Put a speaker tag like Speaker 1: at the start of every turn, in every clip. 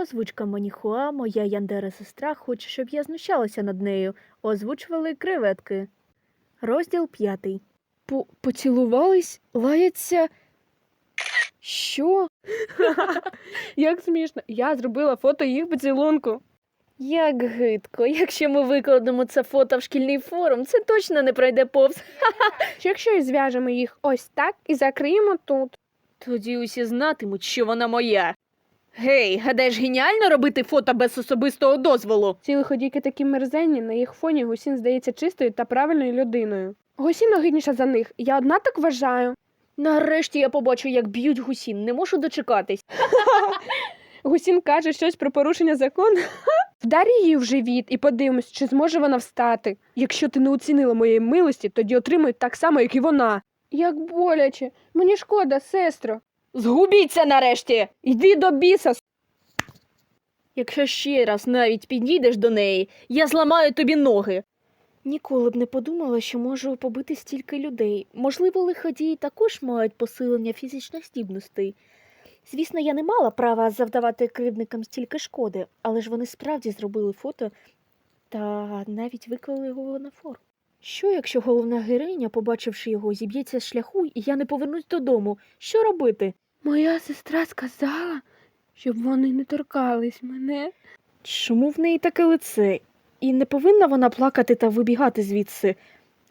Speaker 1: Озвучка Маніхуа, моя Яндера сестра хоче, щоб я знущалася над нею. Озвучували креветки. Розділ п'ятий. По поцілувались, лаяться. Що?
Speaker 2: Як смішно, я зробила фото їх поцілунку.
Speaker 1: Як гидко. Якщо ми викладемо це фото в шкільний форум, це точно не пройде повз.
Speaker 2: Що якщо і зв'яжемо їх ось так і закриємо тут?
Speaker 1: Тоді усі знатимуть, що вона моя. Гей, гадаєш, геніально робити фото без особистого дозволу?
Speaker 2: Ці лиходійки такі мерзенні, на їх фоні Гусін здається чистою та правильною людиною. Гусін огидніша за них, я одна так вважаю.
Speaker 1: Нарешті я побачу, як б'ють гусін. Не можу дочекатись.
Speaker 2: Гусін каже щось про порушення закону. Вдарі її в живіт і подивимось, чи зможе вона встати. Якщо ти не оцінила моєї милості, тоді отримуй так само, як і вона. Як боляче, мені шкода, сестро.
Speaker 1: Згубіться нарешті!
Speaker 2: Йди до біса.
Speaker 1: Якщо ще раз навіть підійдеш до неї, я зламаю тобі ноги. Ніколи б не подумала, що можу побити стільки людей. Можливо, лиходії також мають посилення фізичних здібностей. Звісно, я не мала права завдавати кривдникам стільки шкоди, але ж вони справді зробили фото та навіть виклали його на форум. Що, якщо головна героїня, побачивши його, зіб'ється з шляху, і я не повернусь додому? Що робити?
Speaker 2: Моя сестра сказала, щоб вони не торкались мене.
Speaker 1: Чому в неї таке лице? І не повинна вона плакати та вибігати звідси.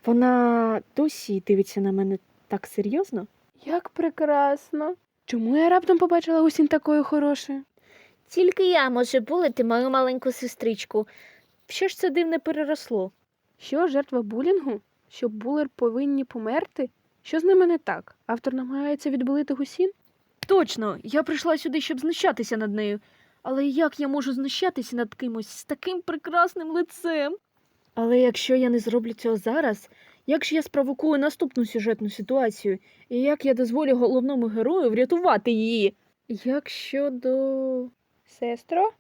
Speaker 1: Вона досі дивиться на мене так серйозно.
Speaker 2: Як прекрасно. Чому я раптом побачила Гусін такою хорошою?
Speaker 1: Тільки я можу булити мою маленьку сестричку. Що ж це дивне переросло?
Speaker 2: Що жертва булінгу? Що булер повинні померти? Що з ними не так? Автор намагається відбилити Гусін?
Speaker 1: Точно, я прийшла сюди, щоб знущатися над нею. Але як я можу знущатися над кимось з таким прекрасним лицем? Але якщо я не зроблю цього зараз, як ж я спровокую наступну сюжетну ситуацію? І як я дозволю головному герою врятувати її? Як щодо.
Speaker 2: Сестро?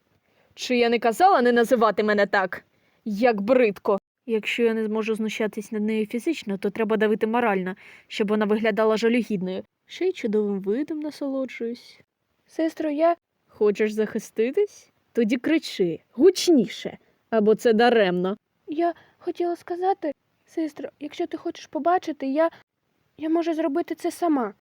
Speaker 1: Чи я не казала не називати мене так? Як бридко. Якщо я не зможу знущатись над нею фізично, то треба давити морально, щоб вона виглядала жалюгідною. Ще й чудовим видом насолоджуюсь.
Speaker 2: Сестро, я.
Speaker 1: Хочеш захиститись? Тоді кричи гучніше, або це даремно.
Speaker 2: Я хотіла сказати, сестро, якщо ти хочеш побачити, я. Я можу зробити це сама.